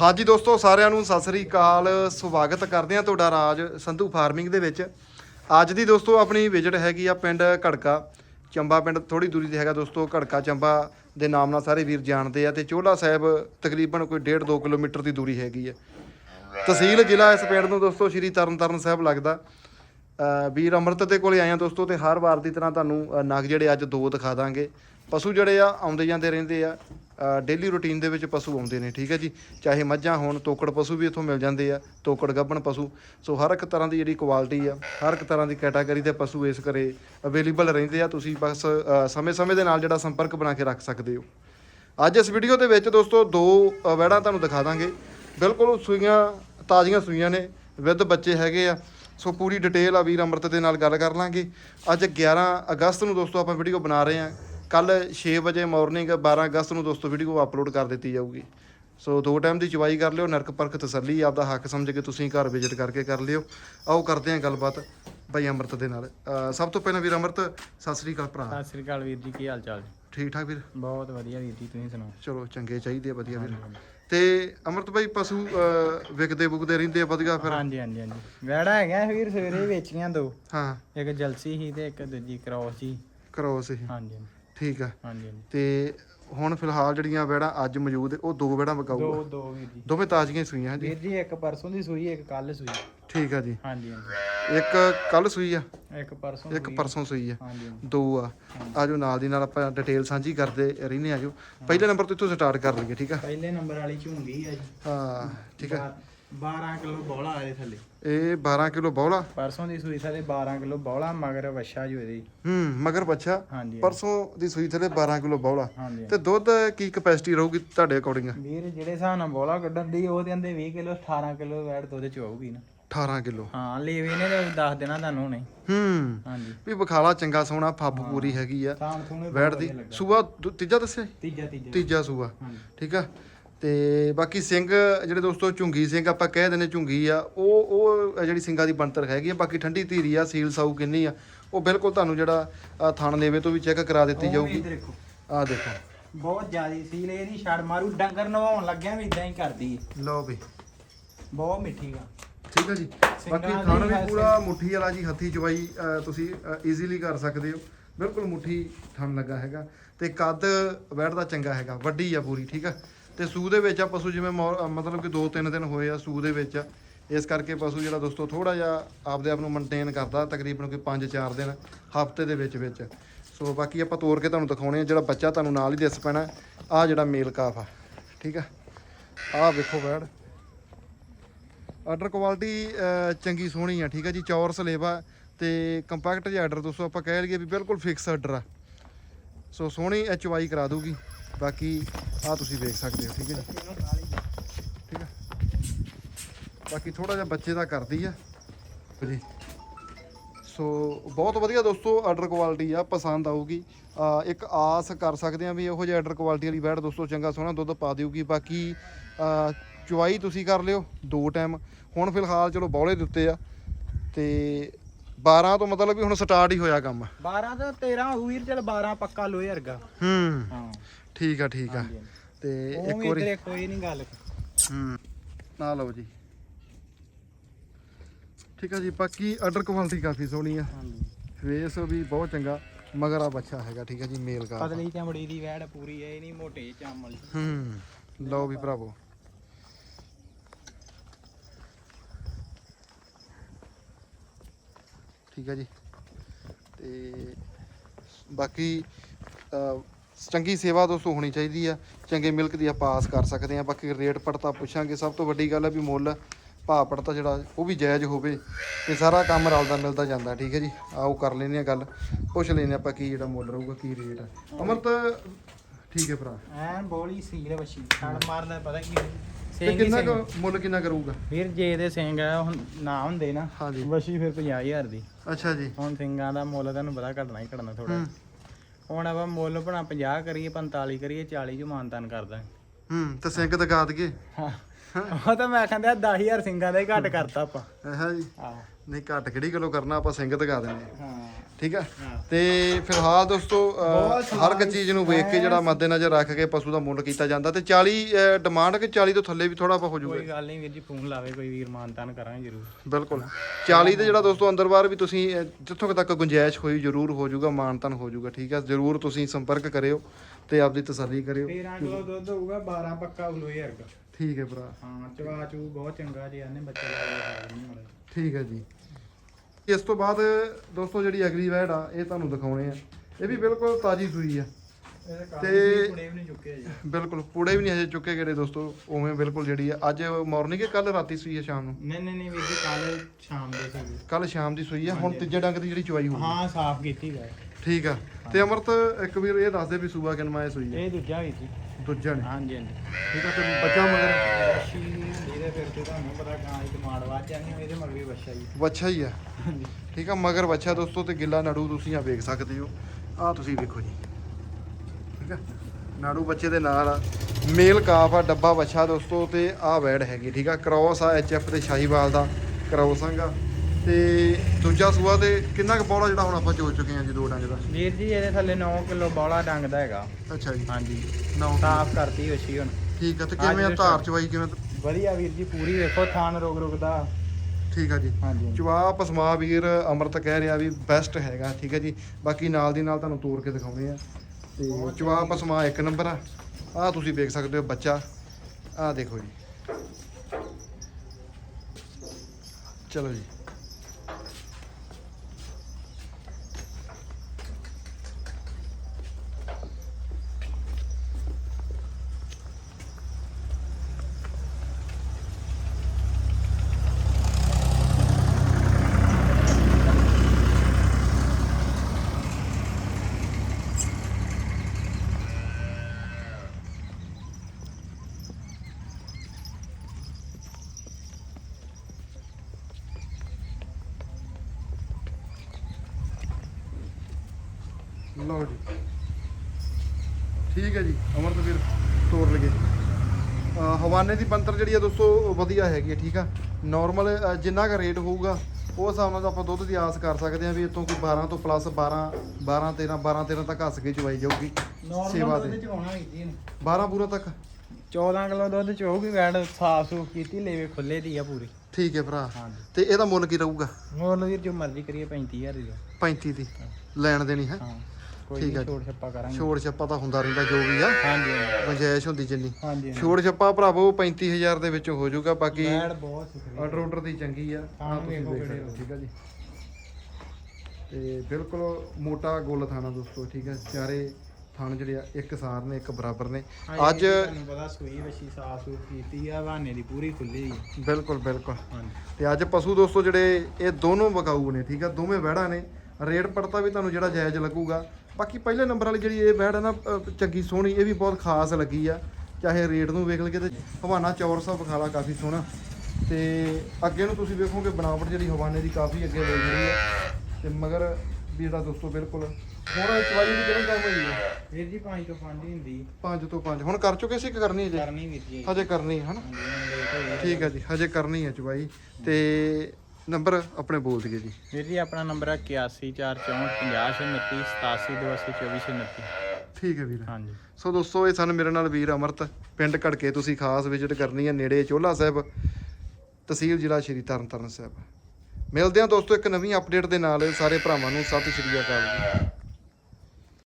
ਹਾਂਜੀ ਦੋਸਤੋ ਸਾਰਿਆਂ ਨੂੰ ਸਤਿ ਸ੍ਰੀ ਅਕਾਲ। ਸਵਾਗਤ ਕਰਦੇ ਹਾਂ ਤੁਹਾਡਾ ਰਾਜ ਸੰਧੂ ਫਾਰਮਿੰਗ ਦੇ ਵਿੱਚ। ਅੱਜ ਦੀ ਦੋਸਤੋ ਆਪਣੀ ਵਿਜ਼ਿਟ ਹੈਗੀ ਆ ਪਿੰਡ ਘੜਕਾ। ਚੰਬਾ ਪਿੰਡ ਥੋੜੀ ਦੂਰੀ ਤੇ ਹੈਗਾ ਦੋਸਤੋ ਘੜਕਾ ਚੰਬਾ ਦੇ ਨਾਮ ਨਾਲ ਸਾਰੇ ਵੀਰ ਜਾਣਦੇ ਆ ਤੇ ਚੋਲਾ ਸਾਹਿਬ ਤਕਰੀਬਨ ਕੋਈ 1.5 2 ਕਿਲੋਮੀਟਰ ਦੀ ਦੂਰੀ ਹੈਗੀ ਆ। ਤਹਿਸੀਲ ਜ਼ਿਲ੍ਹਾ ਇਸ ਪਿੰਡ ਨੂੰ ਦੋਸਤੋ ਸ਼੍ਰੀ ਤਰਨਤਾਰਨ ਸਾਹਿਬ ਲੱਗਦਾ। ਵੀਰ ਅੰਮ੍ਰਿਤ ਦੇ ਕੋਲੇ ਆਏ ਆ ਦੋਸਤੋ ਤੇ ਹਰ ਵਾਰ ਦੀ ਤਰ੍ਹਾਂ ਤੁਹਾਨੂੰ ਅ, ਨਗ ਜਿਹੜੇ ਅੱਜ ਦੋ ਦਿਖਾ ਦਾਂਗੇ। ਪਸ਼ੂ ਜਿਹੜੇ ਆ ਆਉਂਦੇ ਜਾਂਦੇ ਰਹਿੰਦੇ ਆ। ਡੇਲੀ ਰੂਟੀਨ ਦੇ ਵਿੱਚ ਪਸ਼ੂ ਆਉਂਦੇ ਨੇ ਠੀਕ ਹੈ ਜੀ? ਚਾਹੇ ਮੱਝਾਂ ਹੋਣ ਤੋਕੜ ਪਸ਼ੂ ਵੀ ਇੱਥੋਂ ਮਿਲ ਜਾਂਦੇ ਆ ਤੋਕੜ ਗੱਭਣ ਪਸ਼ੂ। ਸੋ ਹਰ ਇੱਕ ਤਰ੍ਹਾਂ ਦੀ ਜਿਹੜੀ ਕੁਆਲਿਟੀ ਆ ਹਰ ਇੱਕ ਤਰ੍ਹਾਂ ਦੀ ਕੈਟਾਗਰੀ ਦੇ ਪਸ਼ੂ ਇਸ ਕਰੇ ਅਵੇਲੇਬਲ ਰਹਿੰਦੇ ਆ। ਤੁਸੀਂ ਬਸ ਸਮੇਂ-ਸਮੇਂ ਦੇ ਨਾਲ ਜਿਹੜਾ ਸੰਪਰਕ ਬਣਾ ਕੇ ਰੱਖ ਸਕਦੇ ਹੋ। ਅੱਜ ਇਸ ਵੀਡੀਓ ਦੇ ਵਿੱਚ ਦੋਸਤੋ ਦੋ ਅ, ਵੈੜਾਂ ਤੁਹਾਨੂੰ ਦਿਖਾ ਦਾਂਗੇ। ਬਿਲਕੁਲ ਸੂਈਆਂ ਤਾਜ਼ੀਆਂ ਸੂਈਆਂ ਨੇ ਵਿਦ ਬੱਚੇ ਹੈਗੇ ਆ। ਸੋ ਪੂਰੀ ਡਿਟੇਲ ਆ ਵੀਰ ਅੰਮ੍ਰਿਤ ਦੇ ਨਾਲ ਗੱਲ ਕਰ ਲਾਂਗੇ। ਅੱਜ 11 ਅਗਸਤ ਨੂੰ ਦੋਸਤੋ ਆਪਾਂ ਵੀਡੀਓ ਬਣਾ ਰਹੇ ਹਾਂ। ਕੱਲ 6 ਵਜੇ ਮਾਰਨਿੰਗ 12 ਅਗਸਤ ਨੂੰ ਦੋਸਤੋ ਵੀਡੀਓ ਅਪਲੋਡ ਕਰ ਦਿੱਤੀ ਜਾਊਗੀ। ਸੋ ਦੋ ਟਾਈਮ ਦੀ ਚਵਾਈ ਕਰ ਲਿਓ ਨਰਕ ਪਰਖ ਤਸੱਲੀ ਆਪਦਾ ਹੱਕ ਸਮਝ ਕੇ ਤੁਸੀਂ ਘਰ ਵਿਜ਼ਿਟ ਕਰਕੇ ਕਰ ਲਿਓ। ਆਓ ਕਰਦੇ ਹਾਂ ਗੱਲਬਾਤ ਭਾਈ ਅੰਮ੍ਰਿਤ ਦੇ ਨਾਲ। ਸਭ ਤੋਂ ਪਹਿਲਾਂ ਵੀਰ ਅੰਮ੍ਰਿਤ ਸਤਿ ਸ੍ਰੀ ਅਕਾਲ ਭਰਾ। ਸਤਿ ਸ੍ਰੀ ਅਕਾਲ ਵੀਰ ਜੀ ਕੀ ਹਾਲ ਚਾਲ? ਜੀ? ਠੀਕ ਠਾਕ ਵੀਰ? ਬਹੁਤ ਵਧੀਆ ਵੀਰ ਜੀ ਤੁਸੀਂ ਸੁਣਾਓ? ਚਲੋ ਚੰਗੇ ਚਾਹੀਦੇ ਆ ਵਧੀਆ ਵੀਰ। ਤੇ ਅਮਰਤ ਭਾਈ ਪਸ਼ੂ ਅਹ, ਵਿਕਦੇ ਬੁਕਦੇ ਰਹਿੰਦੇ ਆ ਵਧੀਆ ਫਿਰ? ਹਾਂਜੀ ਹਾਂਜੀ ਹਾਂਜੀ। ਵੈੜਾ ਹੈਗਾ ਵੀਰ ਸਵੇਰੇ ਵੇਚੀਆਂ ਦੋ। ਹਾਂ। ਇੱਕ ਜਲਸੀ ਸੀ ਤੇ ਇੱਕ ਦੂਜੀ ਕ੍ਰੋਸ ਸੀ। ਕਰੋ ਸੀ। ਹਾਂਜੀ ਹਾਂਜੀ। ਠੀਕ ਆ। ਹਾਂਜੀ ਹਾਂਜੀ। ਤੇ ਹੁਣ ਫਿਲਹਾਲ ਜਿਹੜੀਆਂ ਵੈੜਾਂ ਅੱਜ ਮੌਜੂਦ ਉਹ ਦੋ ਵੈੜਾਂ ਵਿਕਾਊਗਾ ਦੋ ਦੋ ਵੀਰ ਜੀ। ਦੋਵੇਂ ਤਾਜ਼ੀਆਂ ਹੀ ਸੂਈਆਂ ਜੀ ਵੀਰ ਜੀ ਇੱਕ ਪਰਸੋਂ ਦੀ ਸੂਈ ਇੱਕ ਕੱਲ ਸੂਈ। ਠੀਕ ਆ ਜੀ। ਹਾਂਜੀ ਹਾਂਜੀ। ਇੱਕ ਕੱਲ ਸੂਈ ਆ? ਇੱਕ ਪਰਸੋਂ ਇੱਕ ਸੂਈ। ਪਰਸੋਂ ਸੂਈ ਆ। ਹਾਂਜੀ ਹਾਂਜੀ। ਦੋ ਆ। ਆਜੋ ਨਾਲ ਦੀ ਨਾਲ ਆਪਾਂ ਡਿਟੇਲ ਸਾਂਝੀ ਕਰਦੇ ਰਹਿੰਦੇ ਆਜੋ ਪਹਿਲੇ ਨੰਬਰ ਤੋਂ ਇੱਥੋਂ ਸਟਾਰਟ ਕਰ ਲਈਏ ਠੀਕ ਆ? ਪਹਿਲੇ ਨੰਬਰ ਵਾਲੀ ਝੁੰਗੀ ਹੈ ਜੀ। ਹਾਂ ਠੀਕ ਆ। 12 ਕਿਲੋ ਬੋਲਾ ਆਏ ਥੱਲੇ। ਇਹ 12 ਕਿਲੋ ਬੌਲਾ? ਪਰਸੋਂ ਦੀ ਸੂਈ ਥੱਲੇ 12 ਕਿਲੋ ਬੋਲਾ ਮਗਰ ਵੱਛਾ ਜੀ ਉਹਦੀ। ਹੂੰ ਮਗਰ ਬੱਚਾ ਹਾਂਜੀ ਪਰਸੋਂ ਦੀ ਸੂਈ ਥਲੇ 12 ਕਿਲੋ ਬੌਲਾ। ਹਾਂਜੀ ਤੇ ਦੁੱਧ ਕੀ ਕਪੈਸਿਟੀ ਰਹੂਗੀ ਤੁਹਾਡੇ ਅਕੋਰਡਿੰਗ ਵੀਰ ਜਿਹੜੇ ਹਿਸਾਬ ਨਾਲ ਬੋਲਾ ਕੱਢਣ ਦੀ ਉਹ ਕਹਿੰਦੇ 20 ਕਿਲੋ 18 ਕਿਲੋ ਵੈਟ ਦੁੱਧ ਚ ਆਊਗੀ ਨਾ। 18 ਕਿਲੋ। ਹਾਂ ਲੇਵੇ ਨੇ ਤੇ ਦੱਸ ਦੇਣਾ ਤੁਹਾਨੂੰ ਹੁਣੇ। ਹੂੰ ਹਾਂਜੀ। ਵੀ ਬਖਾਲਾ ਚੰਗਾ ਸੋਹਣਾ ਫੱਬ ਪੂਰੀ ਹੈਗੀ ਆ। ਵੈੜ ਦੀ। ਸੂਆ ਦੂ- ਤੀਜਾ ਦੱਸਿਆ? ਤੀਜਾ ਤੀਜਾ। ਤੀਜਾ ਸੂਆ। ਠੀਕ ਆ? ਤੇ ਬਾਕੀ ਸਿੰਘ ਜਿਹੜੇ ਦੋਸਤੋ ਝੁੰਗੀ ਸਿੰਘ ਆਪਾਂ ਕਹਿ ਦਿੰਦੇ ਝੁੰਗੀ ਆ ਉਹ ਉਹ ਜਿਹੜੀ ਸਿੰਘਾਂ ਦੀ ਬਣਤਰ ਹੈਗੀ ਆ ਬਾਕੀ ਠੰਡੀ ਧੀਰੀ ਆ ਸੀਲ ਸਾਊ ਕਿੰਨੀ ਆ ਉਹ ਬਿਲਕੁਲ ਤੁਹਾਨੂੰ ਜਿਹੜਾ ਥਣ ਲੇਵੇ ਤੋਂ ਵੀ ਚੈੱਕ ਕਰਾ ਦਿੱਤੀ ਜਾਊਗੀ। ਇੱਧਰ ਦੇਖੋ। ਬਹੁਤ ਜ਼ਿਆਦੀ ਸੀ ਲੈ ਇਹਦੀ ਛੜ ਮਾਰੂ ਡੰਗਰ ਨਵਾਉਣ ਲੱਗਿਆ ਵੀ ਇਦਾਂ ਹੀ ਕਰਦੀ ਹੈ ਲਓ ਵੀ। ਬਹੁਤ ਮਿੱਠੀ ਗਾ ਠੀਕ ਆ ਜੀ। ਬਾਕੀ ਥਣ ਵੀ ਪੂਰਾ ਮੁੱਠੀ ਵਾਲਾ ਜੀ ਹੱਥੀ ਚਵਾਈ ਤੁਸੀਂ ਈਜ਼ੀਲੀ ਕਰ ਸਕਦੇ ਹੋ। ਬਿਲਕੁਲ ਮੁੱਠੀ ਥਣ ਲੱਗਾ ਹੈਗਾ। ਤੇ ਕੱਦ ਵੈੜ ਦਾ ਚੰਗਾ ਹੈਗਾ ਵੱਡੀ ਆ ਪੂਰੀ ਠੀਕ ਆ। ਤੇ ਸੂ ਦੇ ਵਿੱਚ ਆ ਪਸ਼ੂ ਜਿਵੇਂ ਮੌ- ਅਹ, ਮਤਲਬ ਕਿ 2-3 ਦਿਨ ਹੋਏ ਆ ਸੂ ਦੇ ਵਿੱਚ। ਆ। ਇਸ ਕਰਕੇ ਪਸ਼ੂ ਜਿਹੜਾ ਦੋਸਤੋ ਥੋੜਾ ਜਿਹਾ ਆਪਦੇ ਆਪ ਨੂੰ ਮੇਨਟੇਨ ਕਰਦਾ ਤਕਰੀਬਨ ਕੋਈ 5-4 ਦਿਨ ਹਫ਼ਤੇ ਦੇ ਵਿੱਚ ਵਿੱਚ। ਸੋ ਬਾਕੀ ਆਪਾਂ ਤੋਰ ਕੇ ਤੁਹਾਨੂੰ ਦਿਖਾਉਣੇ ਆ ਜਿਹੜਾ ਬੱਚਾ ਤੁਹਾਨੂੰ ਨਾਲ ਹੀ ਦਿਸ ਪੈਣਾ ਆ ਜਿਹੜਾ ਮੇਲ ਕਾਫ ਆ ਠੀਕ ਆ? ਆਹ ਵੇਖੋ ਵੈੜ ਆਰਡਰ ਕੁਆਲਿਟੀ ਚੰਗੀ ਸੋਹਣੀ ਆ ਠੀਕ ਆ ਜੀ ਚੌਰਸ ਲੇਵਾ ਤੇ ਕੰਪੈਕਟ ਜਿਹਾ ਆਰਡਰ ਦੋਸਤੋ ਆਪਾਂ ਕਹਿ ਲਈਏ ਵੀ ਬਿਲਕੁਲ ਫਿਕਸ ਆਰਡਰ ਆ। ਸੋ ਸੋਹਣੀ ਐਚਵਾਈ ਕਰਾ ਦੂਗੀ ਬਾਕੀ ਆ ਤੁਸੀਂ ਵੇਖ ਸਕਦੇ ਹੋ ਠੀਕ ਹੈ ਜੀ? ਠੀਕ ਆ ਬਾਕੀ ਥੋੜਾ ਜਿਹਾ ਬੱਚੇ ਦਾ ਕਰਦੀ ਆ। ਜੀ ਸੋ ਬਹੁਤ ਵਧੀਆ ਦੋਸਤੋ ਆਰਡਰ ਕੁਆਲਿਟੀ ਆ ਪਸੰਦ ਆਊਗੀ। ਇੱਕ ਆਸ ਕਰ ਸਕਦੇ ਆ ਵੀ ਇਹੋ ਜਿਹੇ ਆਰਡਰ ਕੁਆਲਿਟੀ ਵਾਲੀ ਬੈਡ ਦੋਸਤੋ ਚੰਗਾ ਸੋਹਣਾ ਦੁੱਧ ਪਾ ਦਿਊਗੀ। ਬਾਕੀ ਚੁਆਈ ਤੁਸੀਂ ਕਰ ਲਿਓ ਦੋ ਟਾਈਮ ਹੁਣ ਫਿਲਹਾਲ ਚਲੋ ਬੌਲੇ ਦੇ ਉੱਤੇ ਆ। ਤੇ 12 ਤੋਂ ਮਤਲਬ ਵੀ ਹੁਣ ਸਟਾਰਟ ਹੀ ਹੋਇਆ ਕੰਮ। 12 ਤੋਂ 13 ਹੋਊ ਵੀਰ ਚਲ 12 ਪੱਕਾ ਲੋਹੇ ਵਰਗਾ। ਹੂੰ। ਹਾਂ। ਠੀਕ ਆ ਠੀਕ ਆ। ਤੇ ਉਹ ਇੱਕ ਵੀ ਵਾਰੀ ਇੱਧਰ ਕੋਈ ਨਹੀਂ ਗੱਲ। ਹੂੰ ਨਾ ਲਓ ਜੀ। ਠੀਕ ਆ ਜੀ ਬਾਕੀ ਆਰਡਰ ਕੁਆਲਿਟੀ ਕਾਫੀ ਸੋਹਣੀ ਆ। ਹਾਂਜੀ। ਫੇਸ ਵੀ ਬਹੁਤ ਚੰਗਾ ਮਗਰ ਆ ਬੱਚਾ ਹੈਗਾ ਠੀਕ ਹੈ ਜੀ ਮੇਲ ਕਾ ਪਤਲੀ ਚਮੜੀ ਦੀ ਵੈੜ ਪੂਰੀ ਹੈ ਇਹ ਨਹੀਂ ਮੋਟੇ ਚਾਮਲ ਹੂੰ ਲਓ ਵੀ ਭਰਾਵੋ। ਠੀਕ ਹੈ ਜੀ। ਤੇ ਬਾਕੀ ਅਹ, ਚੰਗੀ ਸੇਵਾ ਦੋਸਤੋ ਹੋਣੀ ਚਾਹੀਦੀ ਆ ਚੰਗੇ ਮਿਲਕ ਦੀ ਆਪਾਂ ਆਸ ਕਰ ਸਕਦੇ ਆ ਬਾਕੀ ਰੇਟ ਪੜਤਾ ਪੁੱਛਾਂਗੇ। ਸਭ ਤੋਂ ਵੱਡੀ ਗੱਲ ਹੈ ਵੀ ਮੁੱਲ ਭਾਅ ਪੜਤਾ ਜਿਹੜਾ ਉਹ ਵੀ ਜਾਇਜ਼ ਹੋਵੇ ਤੇ ਸਾਰਾ ਕੰਮ ਰਲਦਾ ਮਿਲਦਾ ਜਾਂਦਾ ਠੀਕ ਹੈ ਜੀ? ਆਓ ਕਰ ਲੈਂਦੇ ਆ ਗੱਲ ਪੁੱਛ ਲੈਂਦੇ ਆਪਾਂ ਕੀ ਜਿਹੜਾ ਮੁੱਲ ਰਹੂਗਾ ਕੀ ਰੇਟ ਆ। ਅਮਰਤ ਠੀਕ ਹੈ ਭਰਾ। ਐਨ ਬੋਲੀ ਸੀਲ ਵਸ਼ੀ ਛੜ ਮਾਰਦਾ ਪਤਾ ਕੀ ਤੇ ਕਿੰਨਾ। ਕੁ ਮੁੱਲ ਕਿੰਨਾ ਕਰੂਗਾ ਵੀਰ ਜੇ ਇਹਦੇ ਸਿੰਘ ਨਾ ਹੁੰਦੇ ਨਾ ਹਾਂਜੀ। ਵਸ਼ੀ ਫਿਰ 50000 ਦੀ। ਅੱਛਾ ਜੀ। ਹੁਣ ਸਿੰਘਾਂ ਦਾ ਮੁੱਲ ਤੁਹਾਨੂੰ ਪਤਾ ਘਟਣਾ ਹੀ ਘਟਣਾ ਥੋੜਾ ਹੁਣ ਆਪਾਂ ਮੁੱਲ ਬਣਾ 50 ਕਰੀਏ 45 ਕਰੀਏ 40 ਚ ਮਾਨਤਾਨ ਕਰਦਾ ਹੂੰ ਤੇ ਸਿੰਘ ਦਿਖਾ ਦਈਏ। ਹਾਂ। ਉਹ ਤਾਂ ਮੈਂ ਕਹਿੰਦਾ 10000 ਸਿੰਘਾਂ ਦਾ ਹੀ ਘੱਟ ਕਰਤਾ ਆਪਾਂ। ਹਾਂ ਜੀ। ਆਹ ਨਹੀਂ ਘੱਟ ਕਿਹੜੀ ਗੱਲੋਂ ਕਰਨਾ ਆਪਾਂ ਸਿੰਘ ਦਿਖਾ ਦਿੰਦੇ ਹਾਂ। ਠੀਕ ਆ। ਤੇ ਫਿਲਹਾਲ ਦੋਸਤੋ ਹਰ ਇੱਕ ਚੀਜ਼ ਨੂੰ ਵੇਖ ਕੇ ਜਿਹੜਾ ਮੱਦੇਨਜ਼ਰ ਰੱਖ ਕੇ ਪਸ਼ੂ ਦਾ ਮੁੱਲ ਕੀਤਾ ਜਾਂਦਾ ਤੇ 40 ਅ, ਡਿਮਾਂਡ ਕਿ 40 ਤੋਂ ਥੱਲੇ ਵੀ ਥੋੜਾ ਬਹੁਤ ਹੋ ਜਾਊਗਾ ਕੋਈ ਗੱਲ ਨਹੀਂ ਵੀਰ ਜੀ ਫੋਨ ਲਾਵੇ ਕੋਈ ਵੀਰ ਮਾਨਤਾਨ ਕਰਾਂਗੇ ਜ਼ਰੂਰ। ਬਿਲਕੁਲ। 40 ਦੇ ਜਿਹੜਾ ਦੋਸਤੋ ਅੰਦਰ ਬਾਹਰ ਵੀ ਤੁਸੀਂ ਜਿੱਥੋਂ ਤੱਕ ਗੁੰਜਾਇਸ਼ ਹੋਈ ਜ਼ਰੂਰ ਹੋ ਜਾਊਗਾ ਮਾਨਤਨ ਹੋ ਜਾਊਗਾ ਠੀਕ ਆ? ਜ਼ਰੂਰ ਤੁਸੀਂ ਸੰਪਰਕ ਕਰਿਓ ਤੇ ਆਪਦੀ ਤਸੱਲੀ ਕਰਿਓ। 13 ਕਿਲੋ ਦੁੱਧ ਹੋਊਗਾ 12 ਪੱਕਾ ਉਲੋਏ ਵਰਗਾ। ਠੀਕ ਹੈ ਭਰਾ। ਹਾਂ ਚਵਾ ਚੂ ਬਹੁਤ ਚੰਗਾ ਜੀ ਇਹਨੇ ਬੱਚਾ ਹੋਣਾ ਠੀਕ ਹੈ ਜੀ। ਇਸ ਤੋਂ ਬਾਅਦ ਦੋਸਤੋ ਜਿਹੜੀ ਅਗਲੀ ਵੈੜ ਆ ਇਹ ਤੁਹਾਨੂੰ ਦਿਖਾਉਣੇ ਆ। ਇਹ ਵੀ ਬਿਲਕੁਲ ਤਾਜੀ ਸੂਈ ਆ। ਤੇ- ਕਾਫੀ ਕੁੜੇ ਵੀ ਨਹੀਂ ਚੁੱਕੇ ਜੀ। ਬਿਲਕੁਲ ਪੂੜੇ ਵੀ ਨਹੀਂ ਹਜੇ ਚੁੱਕੇ ਗਏ ਦੋਸਤੋ ਉਵੇਂ ਬਿਲਕੁਲ ਜਿਹੜੀ ਆ। ਅੱਜ ਮਾਰਨਿੰਗ ਕੱਲ ਰਾਤੀ ਸੂਈ ਆ ਸ਼ਾਮ ਨੂੰ? ਨਹੀਂ ਨਹੀਂ ਨਹੀਂ ਵੀਰ ਜੀ ਕੱਲ ਸ਼ਾਮ ਦੇ ਸੀ ਕੱਲ ਸ਼ਾਮ ਦੀ ਸੂਈ ਆ ਹੁਣ ਤੀਜੇ ਡੰਗ ਦੀ ਜਿਹੜੀ ਚੁਆਈ ਹੋਊਗੀ। ਹਾਂ ਸਾਫ਼ ਕੀਤੀ ਗਏ ਠੀਕ ਆ। ਤੇ ਅਮਰਤ ਇੱਕ ਵੀਰ ਇਹ ਦੱਸ ਦੇ ਵੀ ਸੂਆ ਕਿਨਮਾ ਇਹ ਸੂਈ ਆ। ਇਹ ਦੂਜਾ ਵੀਰ ਜੀ। ਦੂਜਾ ਨੇ। ਹਾਂਜੀ ਹਾਂਜੀ। ਠੀਕ ਆ ਤੇ ਬੱਚਾ ਮਗਰ? ਇਹਦੇ ਫਿਰ ਤੇ ਤੁਹਾਨੂੰ ਪਤਾ ਗਾਂ ਦੀ ਡਿਮਾਂਡ ਵੱਧ ਜਾਂਦੀ ਇਹਦੇ ਮਗਰ ਵੀ ਬੱਚਾ ਜੀ ਬੱਚਾ ਹੀ ਆ। ਹਾਂਜੀ। ਠੀਕ ਆ ਮਗਰ ਬੱਚਾ ਦੋਸਤੋ ਤੇ ਗਿੱਲਾ ਨਾੜੂ ਤੁਸੀਂ ਆ ਵੇਖ ਸਕਦੇ ਹੋ। ਆ ਤੁਸੀਂ ਵੇਖੋ ਜੀ। ਠੀਕ ਆ ਨਾੜੂ ਬੱਚੇ ਦੇ ਨਾਲ ਆ। ਮੇਲ ਕਾਫ ਆ ਡੱਬਾ ਬੱਚਾ ਦੋਸਤੋ ਤੇ ਆ ਵੈੜ ਹੈਗੀ ਠੀਕ ਆ। ਕ੍ਰੋਸ ਆ ਐਚਐਫ ਤੇ ਸ਼ਾਹੀਵਾਲ ਦਾ। ਕ੍ਰੋਸਿੰਗ ਆ। ਤੇ ਦੂਜਾ ਸੂਆ ਤੇ ਕਿੰਨਾ ਕੁ ਬੋਲਾ ਜਿਹੜਾ ਹੁਣ ਆਪਾਂ ਚੋ ਚੁੱਕੇ ਆ ਜੀ ਦੋ ਡੰਗ ਦਾ? ਵੀਰ ਜੀ ਇਹਦੇ ਥੱਲੇ 9 ਕਿਲੋ ਬੌਲਾ ਡੰਗ ਦਾ ਹੈਗਾ। ਅੱਛਾ ਜੀ। ਹਾਂਜੀ। ਨੌ ਸਾਫ਼ ਕਰਤੀ ਵਛੀ ਹੁਣ। ਠੀਕ ਆ ਤੇ ਕਿਵੇਂ ਆ ਧਾਰ ਚਵਾਈ ਕਿਵੇਂ? ਵਧੀਆ ਵੀਰ ਜੀ ਪੂਰੀ ਵੇਖੋ ਥਾਨ ਰੋਗ ਰੁਕਦਾ। ਠੀਕ ਆ ਜੀ। ਚਵਾ ਪਸਮਾ ਵੀਰ ਅਮਰਤ ਕਹਿ ਰਿਹਾ ਵੀ ਬੈਸਟ ਹੈਗਾ ਠੀਕ ਹੈ ਜੀ। ਬਾਕੀ ਨਾਲ ਦੀ ਨਾਲ ਤੁਹਾਨੂੰ ਤੋੜ ਕੇ ਦਿਖਾਉਣੇ ਆ। ਤੇ ਚਵਾ ਪਸਮਾ ਇੱਕ ਨੰਬਰ ਆ। ਆ ਤੁਸੀਂ ਵੇਖ ਸਕਦੇ ਹੋ ਬੱਚਾ। ਆ ਦੇਖੋ ਜੀ। ਚਲੋ ਜੀ। ਲਓ ਜੀ। ਠੀਕ ਹੈ ਜੀ ਅਮਰਤ ਵੀਰ ਤੋੜ ਲਗੇ ਹਵਾਨੇ ਦੀ ਬੰਤਰ ਜਿਹੜੀ ਆ ਦੋਸਤੋ ਵਧੀਆ ਹੈਗੀ ਹੈ ਠੀਕ ਆ? ਨਾਰਮਲ ਜਿੰਨਾ ਕੁ ਰੇਟ ਹੋਊਗਾ ਉਹ ਹਿਸਾਬ ਨਾਲ ਆਪਾਂ ਦੁੱਧ ਦੀ ਆਸ ਕਰ ਸਕਦੇ ਆ ਵੀ ਇਤੋਂ ਕੋਈ 12 ਤੋਂ ਪਲੱਸ 12 12 13 12 13 ਤੱਕ ਹੱਸ ਕੇ ਚਵਾਈ ਜਾਊਗੀ। ਸੇਵਾ ਦੇ। ਦੁੱਧ ਚਵਾਉਣਾ ਵੀਰ ਜੀ। ਇਹਨੂੰ। 12 ਪੂਰਾ ਤੱਕ? 14 ਕਿਲੋ ਦੁੱਧ ਚੋਗੀ ਵੈੜ ਸਾਫ਼ ਸੂਫ ਕੀਤੀ ਲੇਵੇ ਖੁੱਲੇ ਦੀ ਆ ਪੂਰੀ। ਠੀਕ ਹੈ ਭਰਾ। ਤੇ ਇਹਦਾ ਮੁੱਲ ਕੀ ਰਹੂਗਾ? ਮੁੱਲ ਵੀਰ ਜੋ ਮਰਜ਼ੀ ਕਰੀਏ 35000 ਦੀ 35 ਦੀ। ਲੈਣ ਦੇਣੀ ਹੈ। ਹਾਂ। ਕੋਈ ਠੀਕ ਆ ਜੀ। ਛੋੜ ਛੱਪਾ ਕਰਾਂਗੇ। ਛੋੜ ਛੱਪਾ ਤਾਂ ਹੁੰਦਾ ਰਹਿੰਦਾ ਜੋ ਵੀ ਆ। ਹਾਂਜੀ ਹਾਂਜੀ। ਗੁੰਜਾਇਸ਼ ਹੁੰਦੀ ਜਿੰਨੀ। ਹਾਂਜੀ ਛੋੜ ਛੱਪਾ ਭਰਾਵੋ 35000 ਦੇ ਵਿੱਚ ਹੋ ਜਾਊਗਾ ਬਾਕੀ ਵੈੜ ਬਹੁਤ ਸੁਖਰੀ ਆਰਡਰ ਆਰਡਰ ਦੀ ਚੰਗੀ ਆ। ਆਹ ਤੁਸੀਂ ਵੇਖੋ ਦੇਖ ਸਕਦੇ ਹੋ, ਠੀਕ ਆ ਜੀ। ਤੇ ਬਿਲਕੁਲ ਮੋਟਾ ਗੋਲ ਥਾਣਾ ਦੋਸਤੋ ਠੀਕ ਆ। ਚਾਰੇ ਥਾਣ ਜਿਹੜੇ ਆ ਇੱਕ ਸਾਰ ਨੇ ਇੱਕ ਬਰਾਬਰ ਨੇ। ਅੱਜ ਤੁਹਾਨੂੰ ਪਤਾ ਸੂਈ ਵਛੀ ਸਾਫ਼ ਸੂਫ ਕੀਤੀ ਆ ਬਹਾਨੇ ਦੀ ਪੂਰੀ ਖੁੱਲੀ ਆ। ਬਿਲਕੁਲ ਬਿਲਕੁਲ। ਹਾਂਜੀ। ਤੇ ਅੱਜ ਪਸ਼ੂ ਦੋਸਤੋ ਜਿਹੜੇ ਇਹ ਦੋਨੋਂ ਵਿਕਾਊ ਨੇ ਠੀਕ ਆ। ਦੋਵੇਂ ਵਹਿੜਾਂ ਨੇ। ਰੇਟ ਪੜਤਾ ਵੀ ਤੁਹਾਨੂੰ ਜਿਹੜਾ ਜਾਇਜ਼ ਲੱਗੂਗਾ। ਬਾਕੀ ਪਹਿਲੇ ਨੰਬਰ ਵਾਲੀ ਜਿਹੜੀ ਇਹ ਵਹਿੜ ਹੈ ਨਾ ਅਹ ਚੰਗੀ ਸੋਹਣੀ ਇਹ ਵੀ ਬਹੁਤ ਖਾਸ ਲੱਗੀ ਆ। ਚਾਹੇ ਰੇਟ ਨੂੰ ਵੇਖ ਲਈਏ ਤੇ ਹਵਾਨਾ ਚੌਰ ਸਾਹਿਬ ਵਿਖਾਲਾ ਕਾਫੀ ਸੋਹਣਾ। ਤੇ ਅੱਗੇ ਨੂੰ ਤੁਸੀਂ ਵੇਖੋਗੇ ਬਣਾਵਟ ਜਿਹੜੀ ਹਵਾਨੇ ਦੀ ਕਾਫੀ ਅੱਗੇ ਲਈ ਜਿਹੜੀ ਹੈ ਤੇ ਮਗਰ ਵੀ ਜਿਹੜਾ ਦੋਸਤੋ ਬਿਲਕੁਲ ਹੁਣ ਚਵਾਈ ਦੀ ਕਿਹੜਾ ਕੰਮ ਹੋਈ ਹੈ ਵੀਰ ਜੀ ਪੰਜ ਤੋਂ ਪੰਜ ਹੀ ਹੁੰਦੀ। 5 ਤੋਂ 5 ਹੁਣ ਕਰ ਚੁੱਕੇ ਸੀ ਕਿ ਕਰਨੀ ਹੈ ਜੀ ਕਰਨੀ ਵੀਰ ਜੀ। ਹਜੇ ਕਰਨੀ ਹੈ ਹਨਾ? ਹਾਂਜੀ ਹੁਣ ਗਈ ਠੀਕ ਹੈ ਜੀ ਹਜੇ ਕਰਨੀ ਹੈ ਚਵਾਈ ਤੇ ਨੰਬਰ ਆਪਣੇ ਬੋਲ ਦਈਏ ਜੀ। ਵੀਰ ਜੀ ਆਪਣਾ ਨੰਬਰ ਹੈ 814450 872429 ਠੀਕ ਹੈ ਵੀਰ। ਹਾਂਜੀ। ਸੋ ਦੋਸਤੋ ਇਹ ਸਨ ਮੇਰੇ ਨਾਲ ਵੀਰ ਅਮਰਤ। ਪਿੰਡ ਘੜਕੇ ਤੁਸੀਂ ਖਾਸ ਵਿਜ਼ਿਟ ਕਰਨੀ ਹੈ ਨੇੜੇ ਚੋਲਾ ਸਾਹਿਬ। ਤਹਿਸੀਲ ਜ਼ਿਲ੍ਹਾ ਸ਼੍ਰੀ ਤਰਨਤਾਰਨ ਸਾਹਿਬ। ਮਿਲਦੇ ਹਾਂ ਦੋਸਤੋ ਇੱਕ ਨਵੀਂ ਅਪਡੇਟ ਦੇ ਨਾਲ। ਸਾਰੇ ਭਰਾਵਾਂ ਨੂੰ ਸਤਿ ਸ਼੍ਰੀ ਅਕਾਲ ਜੀ।